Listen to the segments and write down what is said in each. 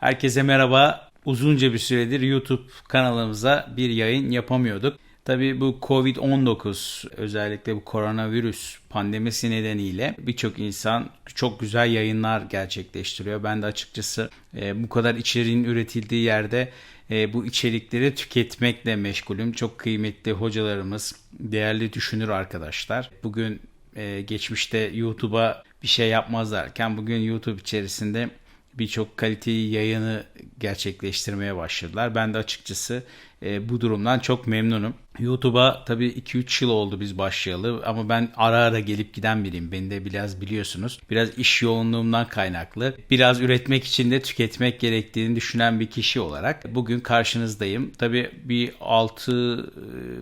Herkese merhaba. Uzunca bir süredir YouTube kanalımıza bir yayın yapamıyorduk. Tabii bu Covid-19 özellikle bu koronavirüs pandemisi nedeniyle birçok insan çok güzel yayınlar gerçekleştiriyor. Ben de açıkçası e, bu kadar içeriğin üretildiği yerde e, bu içerikleri tüketmekle meşgulüm. Çok kıymetli hocalarımız, değerli düşünür arkadaşlar. Bugün e, geçmişte YouTube'a bir şey yapmazlarken bugün YouTube içerisinde birçok kaliteyi yayını gerçekleştirmeye başladılar. Ben de açıkçası e, bu durumdan çok memnunum. YouTube'a tabii 2-3 yıl oldu biz başlayalı ama ben ara ara gelip giden biriyim. Beni de biraz biliyorsunuz. Biraz iş yoğunluğumdan kaynaklı. Biraz üretmek için de tüketmek gerektiğini düşünen bir kişi olarak bugün karşınızdayım. Tabii bir 6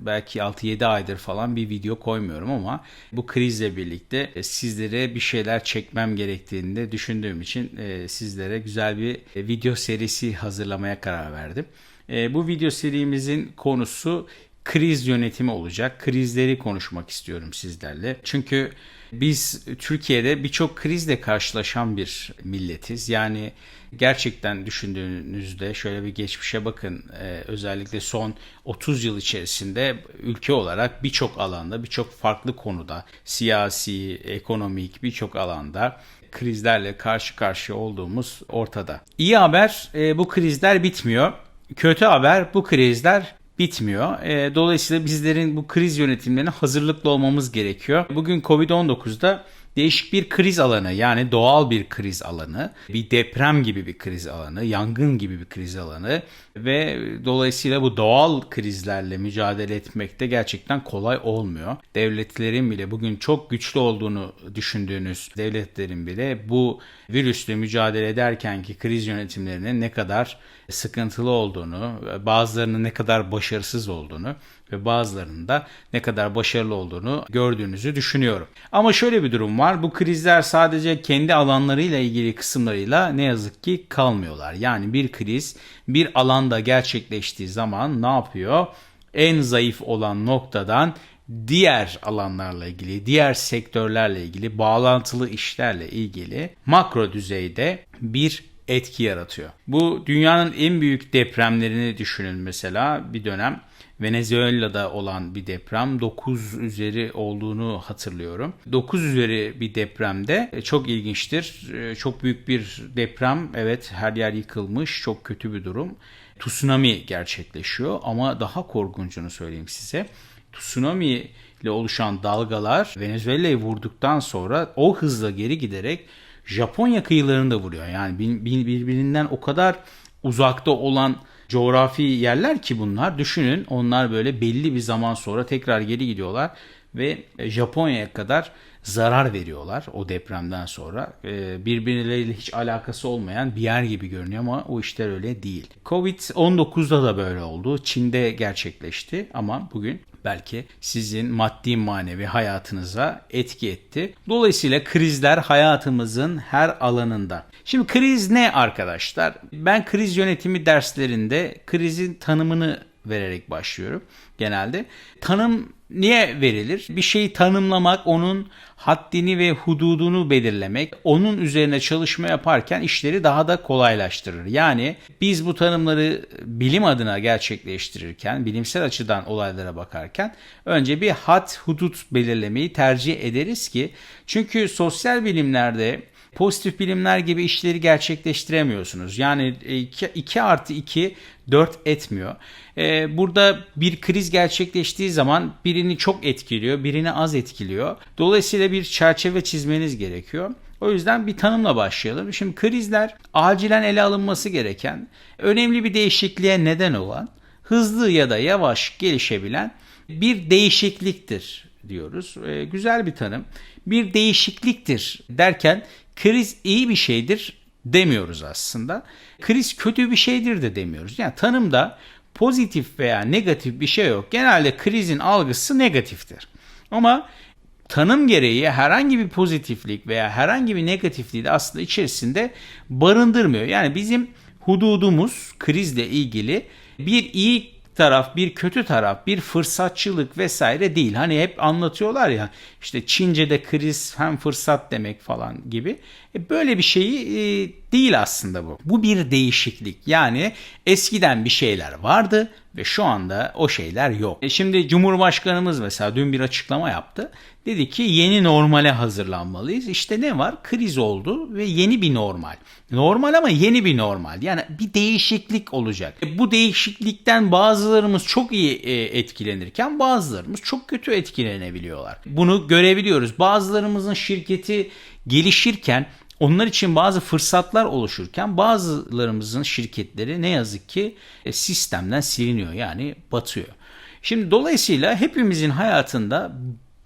belki 6-7 aydır falan bir video koymuyorum ama bu krizle birlikte sizlere bir şeyler çekmem gerektiğini de düşündüğüm için e, sizlere güzel bir e, video serisi hazırlamaya karar verdim. E, bu video serimizin konusu kriz yönetimi olacak. Krizleri konuşmak istiyorum sizlerle. Çünkü biz Türkiye'de birçok krizle karşılaşan bir milletiz. Yani gerçekten düşündüğünüzde şöyle bir geçmişe bakın. Ee, özellikle son 30 yıl içerisinde ülke olarak birçok alanda, birçok farklı konuda, siyasi, ekonomik birçok alanda krizlerle karşı karşıya olduğumuz ortada. İyi haber e, bu krizler bitmiyor. Kötü haber bu krizler bitmiyor. E, dolayısıyla bizlerin bu kriz yönetimlerine hazırlıklı olmamız gerekiyor. Bugün Covid-19'da değişik bir kriz alanı yani doğal bir kriz alanı, bir deprem gibi bir kriz alanı, yangın gibi bir kriz alanı ve dolayısıyla bu doğal krizlerle mücadele etmekte gerçekten kolay olmuyor. Devletlerin bile bugün çok güçlü olduğunu düşündüğünüz devletlerin bile bu virüsle mücadele ederken ki kriz yönetimlerinin ne kadar sıkıntılı olduğunu, bazılarının ne kadar başarısız olduğunu ve bazılarının da ne kadar başarılı olduğunu gördüğünüzü düşünüyorum. Ama şöyle bir durum var. Bu krizler sadece kendi alanlarıyla ilgili kısımlarıyla ne yazık ki kalmıyorlar. Yani bir kriz bir alanda gerçekleştiği zaman ne yapıyor? En zayıf olan noktadan diğer alanlarla ilgili, diğer sektörlerle ilgili, bağlantılı işlerle ilgili makro düzeyde bir etki yaratıyor. Bu dünyanın en büyük depremlerini düşünün mesela bir dönem Venezuela'da olan bir deprem 9 üzeri olduğunu hatırlıyorum. 9 üzeri bir depremde e, çok ilginçtir. E, çok büyük bir deprem. Evet her yer yıkılmış. Çok kötü bir durum. Tsunami gerçekleşiyor ama daha korkuncunu söyleyeyim size. Tsunami ile oluşan dalgalar Venezuela'yı vurduktan sonra o hızla geri giderek Japonya kıyılarını da vuruyor. Yani birbirinden o kadar uzakta olan coğrafi yerler ki bunlar. Düşünün onlar böyle belli bir zaman sonra tekrar geri gidiyorlar ve Japonya'ya kadar zarar veriyorlar o depremden sonra. Ee, birbirleriyle hiç alakası olmayan bir yer gibi görünüyor ama o işler öyle değil. Covid-19'da da böyle oldu. Çin'de gerçekleşti ama bugün belki sizin maddi manevi hayatınıza etki etti. Dolayısıyla krizler hayatımızın her alanında. Şimdi kriz ne arkadaşlar? Ben kriz yönetimi derslerinde krizin tanımını vererek başlıyorum genelde. Tanım niye verilir? Bir şeyi tanımlamak, onun haddini ve hududunu belirlemek, onun üzerine çalışma yaparken işleri daha da kolaylaştırır. Yani biz bu tanımları bilim adına gerçekleştirirken, bilimsel açıdan olaylara bakarken önce bir had hudut belirlemeyi tercih ederiz ki çünkü sosyal bilimlerde pozitif bilimler gibi işleri gerçekleştiremiyorsunuz. Yani 2 artı 2 4 etmiyor. Ee, burada bir kriz gerçekleştiği zaman birini çok etkiliyor, birini az etkiliyor. Dolayısıyla bir çerçeve çizmeniz gerekiyor. O yüzden bir tanımla başlayalım. Şimdi krizler acilen ele alınması gereken, önemli bir değişikliğe neden olan, hızlı ya da yavaş gelişebilen bir değişikliktir diyoruz. Ee, güzel bir tanım. Bir değişikliktir derken kriz iyi bir şeydir demiyoruz aslında. Kriz kötü bir şeydir de demiyoruz. Yani tanımda pozitif veya negatif bir şey yok. Genelde krizin algısı negatiftir. Ama tanım gereği herhangi bir pozitiflik veya herhangi bir negatifliği de aslında içerisinde barındırmıyor. Yani bizim hududumuz krizle ilgili bir iyi taraf, bir kötü taraf, bir fırsatçılık vesaire değil. Hani hep anlatıyorlar ya işte Çince'de kriz hem fırsat demek falan gibi. E böyle bir şeyi e, değil aslında bu. Bu bir değişiklik. Yani eskiden bir şeyler vardı ve şu anda o şeyler yok. E şimdi Cumhurbaşkanımız mesela dün bir açıklama yaptı. Dedi ki yeni normale hazırlanmalıyız. İşte ne var? Kriz oldu ve yeni bir normal. Normal ama yeni bir normal. Yani bir değişiklik olacak. E bu değişiklikten bazılarımız çok iyi e, etkilenirken bazılarımız çok kötü etkilenebiliyorlar. Bunu görebiliyoruz. Bazılarımızın şirketi gelişirken onlar için bazı fırsatlar oluşurken bazılarımızın şirketleri ne yazık ki e, sistemden siliniyor yani batıyor. Şimdi dolayısıyla hepimizin hayatında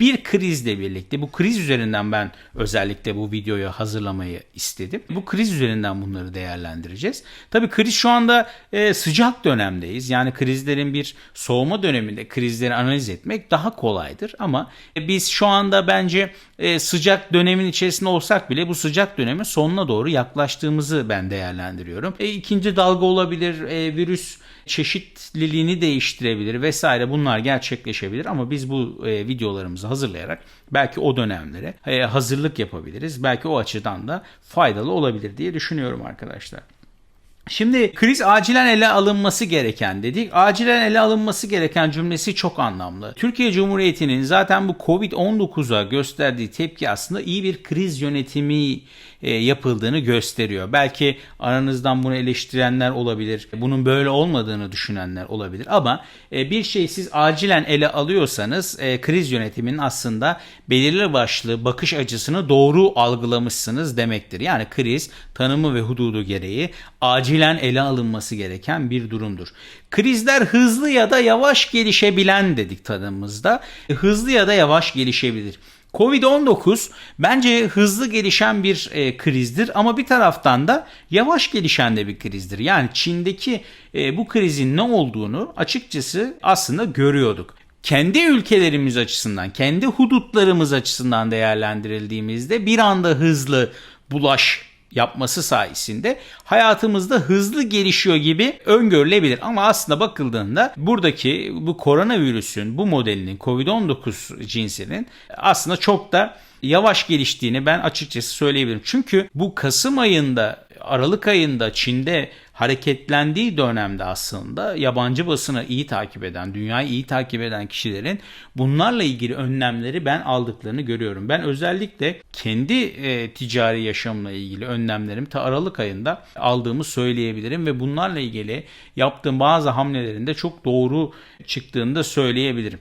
bir krizle birlikte bu kriz üzerinden ben özellikle bu videoyu hazırlamayı istedim. Bu kriz üzerinden bunları değerlendireceğiz. Tabii kriz şu anda e, sıcak dönemdeyiz. Yani krizlerin bir soğuma döneminde krizleri analiz etmek daha kolaydır. Ama e, biz şu anda bence e, sıcak dönemin içerisinde olsak bile bu sıcak dönemin sonuna doğru yaklaştığımızı ben değerlendiriyorum. E, ikinci dalga olabilir, e, virüs çeşitliliğini değiştirebilir vesaire bunlar gerçekleşebilir ama biz bu e, videolarımızı hazırlayarak belki o dönemlere e, hazırlık yapabiliriz. Belki o açıdan da faydalı olabilir diye düşünüyorum arkadaşlar. Şimdi kriz acilen ele alınması gereken dedik. Acilen ele alınması gereken cümlesi çok anlamlı. Türkiye Cumhuriyeti'nin zaten bu Covid-19'a gösterdiği tepki aslında iyi bir kriz yönetimi e, yapıldığını gösteriyor. Belki aranızdan bunu eleştirenler olabilir. Bunun böyle olmadığını düşünenler olabilir. Ama e, bir şey siz acilen ele alıyorsanız e, kriz yönetiminin aslında belirli başlı bakış açısını doğru algılamışsınız demektir. Yani kriz tanımı ve hududu gereği acilen ele alınması gereken bir durumdur. Krizler hızlı ya da yavaş gelişebilen dedik tanımımızda. Hızlı ya da yavaş gelişebilir. Covid-19 bence hızlı gelişen bir e, krizdir ama bir taraftan da yavaş gelişen de bir krizdir. Yani Çin'deki e, bu krizin ne olduğunu açıkçası aslında görüyorduk kendi ülkelerimiz açısından, kendi hudutlarımız açısından değerlendirildiğimizde bir anda hızlı bulaş yapması sayesinde hayatımızda hızlı gelişiyor gibi öngörülebilir. Ama aslında bakıldığında buradaki bu koronavirüsün bu modelinin COVID-19 cinsinin aslında çok da yavaş geliştiğini ben açıkçası söyleyebilirim. Çünkü bu Kasım ayında Aralık ayında Çin'de hareketlendiği dönemde aslında yabancı basını iyi takip eden, dünyayı iyi takip eden kişilerin bunlarla ilgili önlemleri ben aldıklarını görüyorum. Ben özellikle kendi e, ticari yaşamla ilgili önlemlerimi ta Aralık ayında aldığımı söyleyebilirim ve bunlarla ilgili yaptığım bazı hamlelerinde çok doğru çıktığını da söyleyebilirim.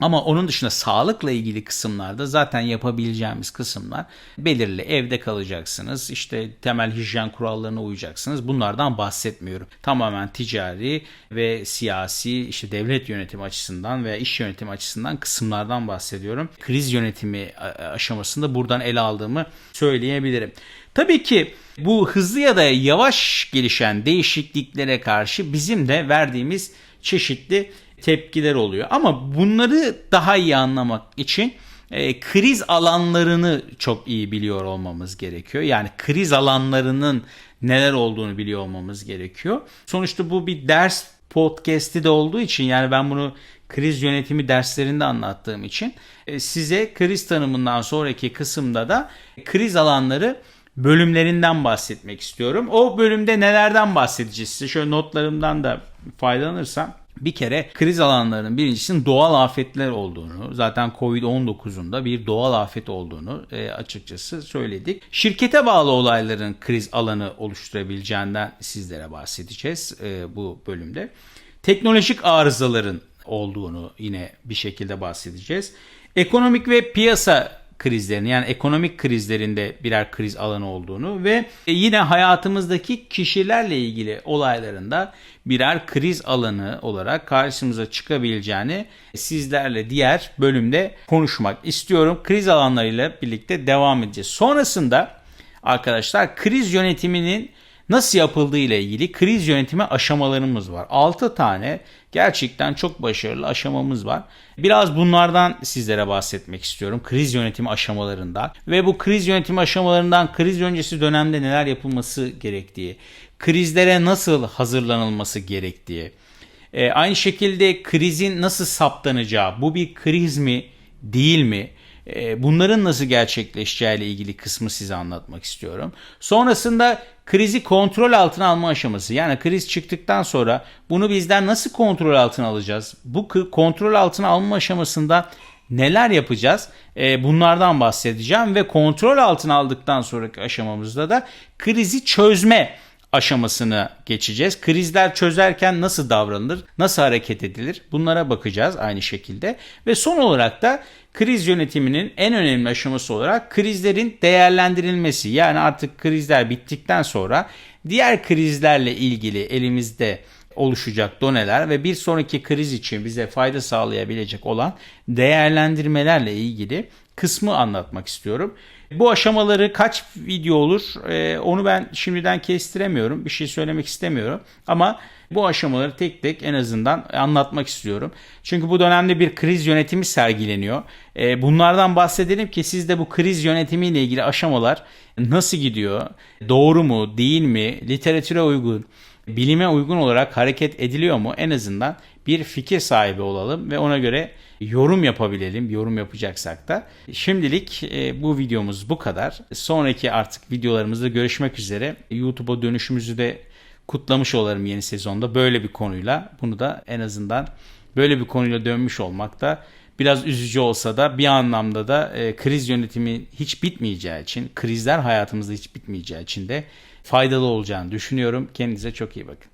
Ama onun dışında sağlıkla ilgili kısımlarda zaten yapabileceğimiz kısımlar belirli. Evde kalacaksınız, işte temel hijyen kurallarına uyacaksınız. Bunlardan bahsetmiyorum. Tamamen ticari ve siyasi işte devlet yönetimi açısından veya iş yönetimi açısından kısımlardan bahsediyorum. Kriz yönetimi aşamasında buradan ele aldığımı söyleyebilirim. Tabii ki bu hızlı ya da yavaş gelişen değişikliklere karşı bizim de verdiğimiz çeşitli tepkiler oluyor. Ama bunları daha iyi anlamak için e, kriz alanlarını çok iyi biliyor olmamız gerekiyor. Yani kriz alanlarının neler olduğunu biliyor olmamız gerekiyor. Sonuçta bu bir ders podcast'i de olduğu için yani ben bunu kriz yönetimi derslerinde anlattığım için e, size kriz tanımından sonraki kısımda da kriz alanları bölümlerinden bahsetmek istiyorum. O bölümde nelerden bahsedeceğiz size şöyle notlarımdan da faydalanırsam bir kere kriz alanlarının birincisinin doğal afetler olduğunu, zaten Covid-19'un da bir doğal afet olduğunu e, açıkçası söyledik. Şirkete bağlı olayların kriz alanı oluşturabileceğinden sizlere bahsedeceğiz e, bu bölümde. Teknolojik arızaların olduğunu yine bir şekilde bahsedeceğiz. Ekonomik ve piyasa krizlerini yani ekonomik krizlerinde birer kriz alanı olduğunu ve yine hayatımızdaki kişilerle ilgili olaylarında birer kriz alanı olarak karşımıza çıkabileceğini sizlerle diğer bölümde konuşmak istiyorum. Kriz alanlarıyla birlikte devam edeceğiz. Sonrasında arkadaşlar kriz yönetiminin nasıl yapıldığı ile ilgili kriz yönetimi aşamalarımız var. 6 tane gerçekten çok başarılı aşamamız var. Biraz bunlardan sizlere bahsetmek istiyorum. Kriz yönetimi aşamalarından ve bu kriz yönetimi aşamalarından kriz öncesi dönemde neler yapılması gerektiği, krizlere nasıl hazırlanılması gerektiği, e, aynı şekilde krizin nasıl saptanacağı, bu bir kriz mi değil mi bunların nasıl gerçekleşeceği ile ilgili kısmı size anlatmak istiyorum. Sonrasında krizi kontrol altına alma aşaması. Yani kriz çıktıktan sonra bunu bizden nasıl kontrol altına alacağız? Bu kontrol altına alma aşamasında neler yapacağız? E, bunlardan bahsedeceğim ve kontrol altına aldıktan sonraki aşamamızda da krizi çözme aşamasını geçeceğiz. Krizler çözerken nasıl davranılır, nasıl hareket edilir bunlara bakacağız aynı şekilde. Ve son olarak da kriz yönetiminin en önemli aşaması olarak krizlerin değerlendirilmesi. Yani artık krizler bittikten sonra diğer krizlerle ilgili elimizde oluşacak doneler ve bir sonraki kriz için bize fayda sağlayabilecek olan değerlendirmelerle ilgili kısmı anlatmak istiyorum. Bu aşamaları kaç video olur e, onu ben şimdiden kestiremiyorum. Bir şey söylemek istemiyorum. Ama bu aşamaları tek tek en azından anlatmak istiyorum. Çünkü bu dönemde bir kriz yönetimi sergileniyor. E, bunlardan bahsedelim ki siz de bu kriz yönetimiyle ilgili aşamalar nasıl gidiyor? Doğru mu, değil mi? Literatüre uygun, bilime uygun olarak hareket ediliyor mu? En azından bir fikir sahibi olalım ve ona göre yorum yapabilelim. Yorum yapacaksak da. Şimdilik e, bu videomuz bu kadar. Sonraki artık videolarımızda görüşmek üzere. YouTube'a dönüşümüzü de kutlamış olalım yeni sezonda böyle bir konuyla. Bunu da en azından böyle bir konuyla dönmüş olmak da biraz üzücü olsa da bir anlamda da e, kriz yönetimi hiç bitmeyeceği için, krizler hayatımızda hiç bitmeyeceği için de faydalı olacağını düşünüyorum. Kendinize çok iyi bakın.